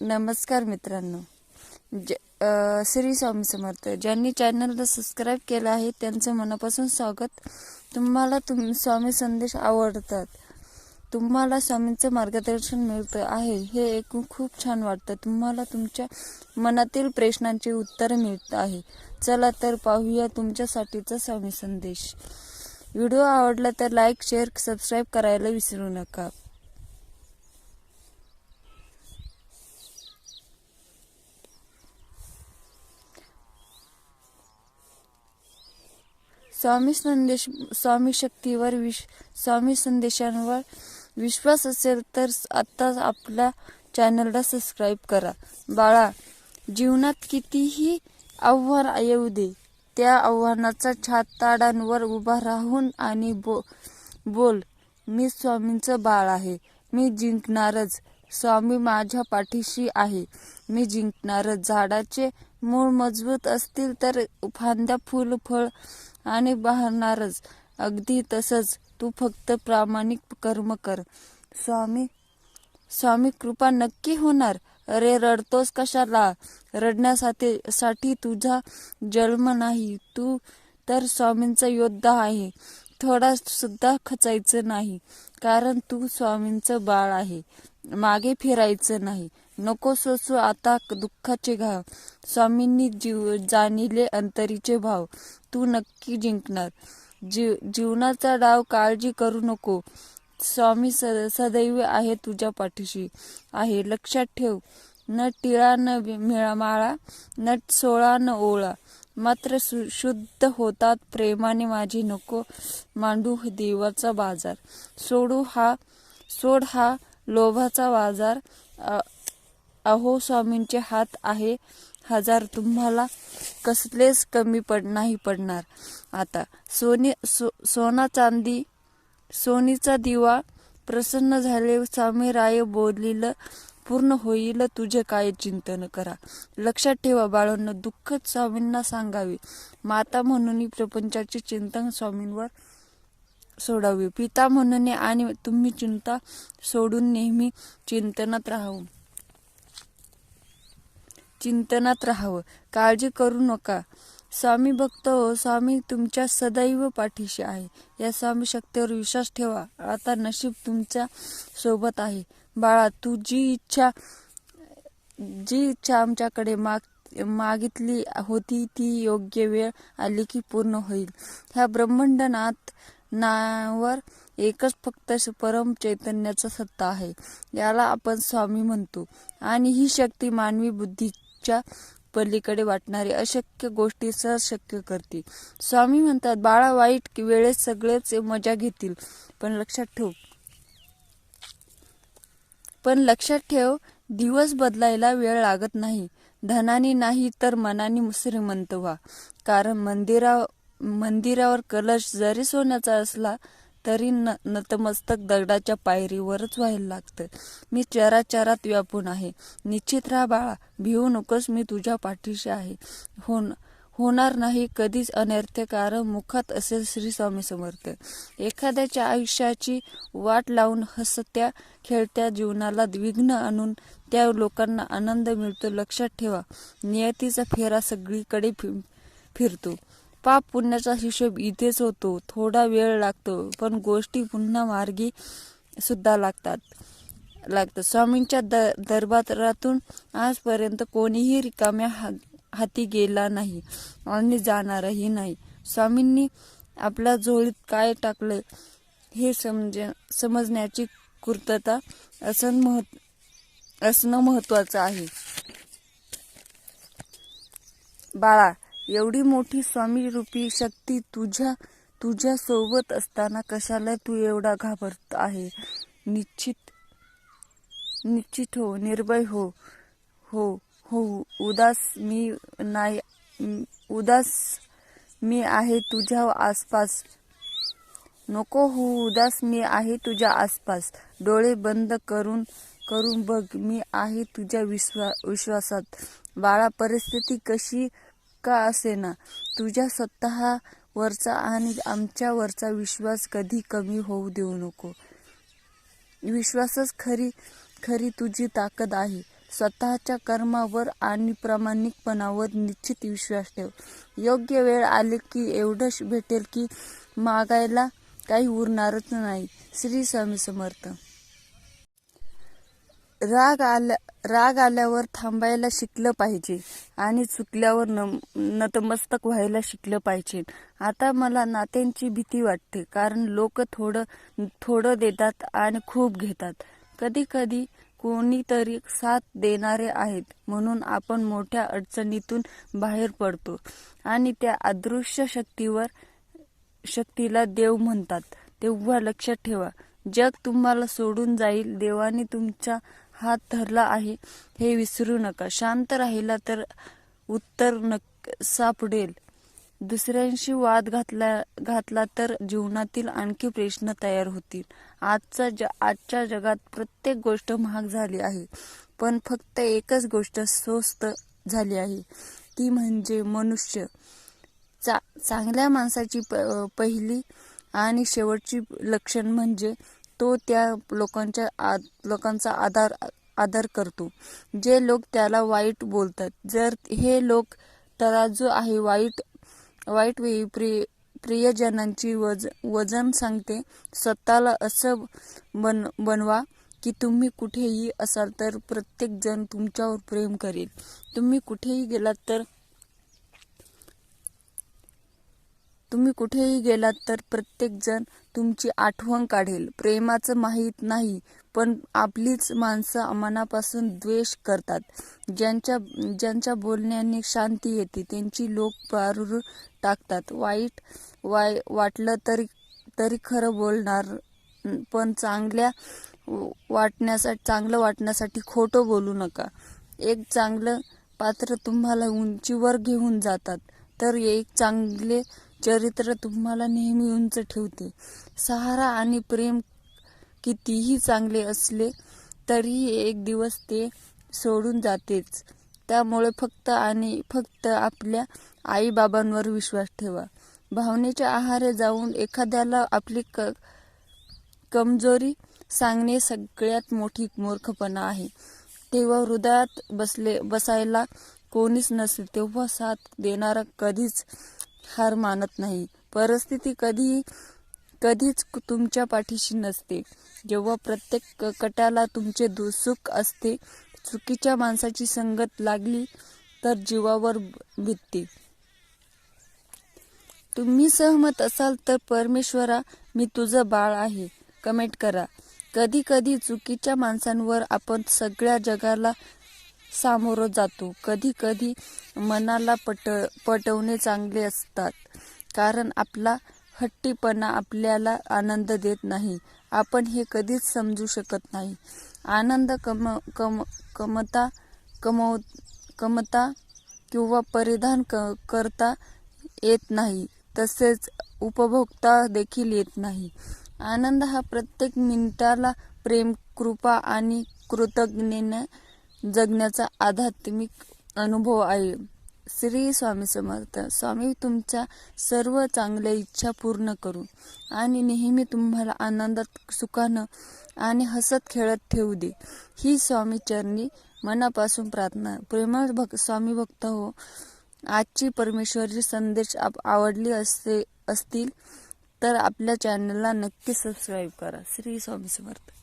नमस्कार मित्रांनो. ज श्री स्वामी समर्थ. ज्यांनी चॅनलला सबस्क्राईब केलं आहे त्यांचं मनापासून स्वागत. तुम्हाला तुम स्वामी संदेश आवडतात. तुम्हाला स्वामींचं मार्गदर्शन मिळतं आहे हे ऐकून खूप छान वाटतं. तुम्हाला तुमच्या मनातील प्रश्नांची उत्तर मिळत आहे. चला तर पाहूया तुमच्यासाठीचा स्वामी संदेश. व्हिडिओ आवडला तर लाईक शेअर सबस्क्राईब करायला विसरू नका. स्वामी संदेश स्वामी शक्तीवर विश स्वामी संदेशांवर विश्वास असेल तर आत्ताच आपल्या चॅनलला सबस्क्राईब करा. बाळा जीवनात कितीही आव्हान येऊ दे त्या आव्हानाचा छाताडांवर उभा राहून आणि बो बोल मी स्वामींचं बाळ आहे मी जिंकणारच स्वामी माझ्या पाठीशी आहे मी जिंकणारच. झाडाचे मूळ मजबूत असतील तर फांद्या फुल फळ आणि बहरणारच अगदी तसंच. तू फक्त प्रामाणिक कर्म कर. स्वामी स्वामी कृपा नक्की होणार. अरे रडतोस कशाला? रडण्यासाठी साठी तुझा जन्म नाही. तू तर स्वामींचा योद्धा आहे. थोडा सुद्धा खचायचं नाही. कारण तू स्वामींचं बाळ आहे. मागे फिरायचं नाही. नको सोसू आता दुःखाचे घाव. स्वामींनी जीव जाणिले अंतरीचे भाव. तू नक्की जिंकणार. जीव जीवनाचा डाव काळजी करू नको. स्वामी स सदैव आहे तुझ्या पाठीशी. आहे लक्षात ठेव. न टिळा न मिळामाळा न सोळा न ओळा. मात्र शुद्ध होतात प्रेमाने माझी नको मांडू देवाचा बाजार. सोडू हा सोड हा लोभाचा बाजार अहो स्वामींचे हात आहे हजार. तुम्हाला कसलेच कमी पड नाही पडणार. आता सोने सो सोना चांदी सोनीचा दिवा प्रसन्न झाले स्वामी राय बोललेलं पूर्ण होईल तुझे काय चिंतन करा. लक्षात ठेवा बाळांना दुःख स्वामींना सांगावे. माता म्हणून प्रपंचाचे चिंतन स्वामींवर सोडावे. पिता म्हणून आणि तुम्ही चिंता सोडून नेहमी चिंतनात राहू चिंतनात राहावं. काळजी करू नका. स्वामी भक्त हो स्वामी तुमच्या सदैव पाठीशी आहे. या स्वामी शक्तीवर विश्वास ठेवा. आता नशीब तुमच्यासोबत आहे. बाळा तू जी इच्छा जी इच्छा आमच्याकडे माग मागितली होती ती योग्य वेळ आली की पूर्ण होईल. ह्या ब्रह्मांडनात नावर एकच फक्त परम चैतन्याचा सत्ता आहे. याला आपण स्वामी म्हणतो. आणि ही शक्ती मानवी बुद्धी बुद्धीच्या पलीकडे वाटणारी अशक्य गोष्टी सहज शक्य करते स्वामी म्हणतात बाळा वाईट वेळेस सगळेच मजा घेतील. पण लक्षात ठेव. पण लक्षात ठेव दिवस बदलायला वेळ लागत नाही. धनाने नाही तर मनाने श्रीमंत व्हा. कारण मंदिरा मंदिरावर कलश जरी सोन्याचा असला तरी न नतमस्तक दगडाच्या पायरीवरच व्हायला लागतं. मी चराचरात व्यापून आहे. निश्चित राहा बाळा भिवू नकोस मी तुझ्या पाठीशी आहे. हो होणार नाही कधीच अनर्थ कारण मुखात असेल श्री स्वामी समर्थ. एखाद्याच्या आयुष्याची वाट लावून हसत्या खेळत्या जीवनाला विघ्न आणून त्या लोकांना आनंद मिळतो लक्षात ठेवा. नियतीचा फेरा सगळीकडे फि- फिरतो. पाप पुण्याचा हिशोब इथेच होतो. थोडा वेळ लागतो पण गोष्टी पुन्हा मार्गी सुद्धा लागतात. लागतं स्वामींच्या द दरबारातून आजपर्यंत कोणीही रिकाम्या हा हाती गेला नाही आणि जाणारही नाही. स्वामींनी आपल्या झोळीत काय टाकलं हे समज समजण्याची कृतता असण महत् असणं महत्वाचं आहे. बाळा एवढी मोठी स्वामी रूपी शक्ती तुझ्या तुझ्या सोबत असताना कशाला तू एवढा घाबरत आहे? निश्चित निश्चित हो निर्भय हो हो हो उदास मी नाही उदास मी आहे तुझ्या आसपास. नको हो उदास मी आहे तुझ्या आसपास. डोळे बंद करून करून बघ मी आहे तुझ्या विश्वा विश्वासात. बाळा परिस्थिती कशी का असेना? तुझ्या स्वतःवरचा आणि आमच्यावरचा विश्वास कधी कमी होऊ देऊ नको. विश्वासच खरी खरी तुझी ताकद आहे. स्वतःच्या कर्मावर आणि प्रामाणिकपणावर निश्चित विश्वास ठेव. योग्य वेळ आली की एवढंच भेटेल की मागायला काही उरणारच नाही. श्री स्वामी समर्थ. राग आल्या राग आल्यावर थांबायला शिकलं पाहिजे आणि चुकल्यावर न नतमस्तक व्हायला शिकलं पाहिजे. आता मला नात्यांची भीती वाटते कारण लोक थोडं थोडं देतात आणि खूप घेतात. कधी कधी कोणीतरी साथ देणारे आहेत म्हणून आपण मोठ्या अडचणीतून बाहेर पडतो आणि त्या अदृश्य शक्तीवर शक्तीला देव म्हणतात. तेव्हा लक्षात ठेवा जग तुम्हाला सोडून जाईल. देवाने तुमच्या हात धरला आहे हे विसरू नका. शांत राहिला तर उत्तर नक सापडेल दुसऱ्यांशी वाद घातला घातला तर जीवनातील आणखी प्रश्न तयार होतील. आजचा ज आजच्या जगात प्रत्येक गोष्ट महाग झाली आहे पण फक्त एकच गोष्ट स्वस्त झाली आहे. ती म्हणजे मनुष्य. चा चांगल्या माणसाची प पहिली आणि शेवटची लक्षण म्हणजे तो त्या लोकांच्या आद लोकांचा आधार आदर करतो. जे लोक त्याला वाईट बोलतात. जर हे लोक तराजू आहे वाईट वाईट वेळी प्रिय प्रियजनांची वज वजन सांगते स्वतःला असं बन बनवा की तुम्ही कुठेही असाल तर प्रत्येकजण तुमच्यावर प्रेम करेल. तुम्ही कुठेही गेलात तर तुम्ही कुठेही गेलात तर प्रत्येकजण तुमची आठवण काढेल. प्रेमाचं माहीत नाही पण आपलीच माणसं मनापासून द्वेष करतात. ज्यांच्या ज्यांच्या बोलण्याने शांती येते त्यांची लोक पारून टाकतात. वाईट वाय वाटलं तरी तरी खरं बोलणार पण चांगल्या वाटण्यासाठी चांगलं वाटण्यासाठी खोटं बोलू नका. एक चांगलं पात्र तुम्हाला उंचीवर घेऊन जातात तर एक चांगले चरित्र तुम्हाला नेहमी उंच ठेवते. सहारा आणि प्रेम कितीही चांगले असले तरीही एक दिवस ते सोडून जातेच. त्यामुळे फक्त आणि फक्त आपल्या आईबाबांवर विश्वास ठेवा. भावनेच्या आहारे जाऊन एखाद्याला आपली क कमजोरी सांगणे सगळ्यात मोठी मूर्खपणा आहे. तेव्हा हृदयात बसले बसायला कोणीच नसेल तेव्हा साथ देणारा कधीच हार मानत नाही. परिस्थिती कधी कधीच तुमच्या पाठीशी नसते. जेव्हा प्रत्येक कटाला तुमचे दु- सुख असते चुकीच्या माणसाची संगत लागली तर जीवावर भीतते. तुम्ही सहमत असाल तर परमेश्वरा मी तुझं बाळ आहे. कमेंट करा. कधी कधी चुकीच्या माणसांवर आपण सगळ्या जगाला सामोरं जातो. कधी कधी मनाला पट पटवणे चांगले असतात. कारण आपला हट्टीपणा आपल्याला आनंद देत नाही. आपण हे कधीच समजू शकत नाही. आनंद कम कम कमता कमव कमता किंवा परिधान क करता येत नाही. तसेच उपभोगता देखील येत नाही. आनंद हा प्रत्येक मिनिटाला प्रेम कृपा आणि कृतज्ञने जगण्याचा आध्यात्मिक अनुभव आहे. श्री स्वामी समर्थ स्वामी तुमच्या सर्व चांगल्या इच्छा पूर्ण करू आणि नेहमी तुम्हाला आनंदात सुखानं आणि हसत खेळत ठेवू दे. ही स्वामी चरणी मनापासून प्रार्थना. प्रेमळ भक स्वामी भक्त हो. आजची परमेश्वरी संदेश आप आवडली असते असतील तर आपल्या चॅनलला नक्की सबस्क्राईब करा. श्री स्वामी समर्थ.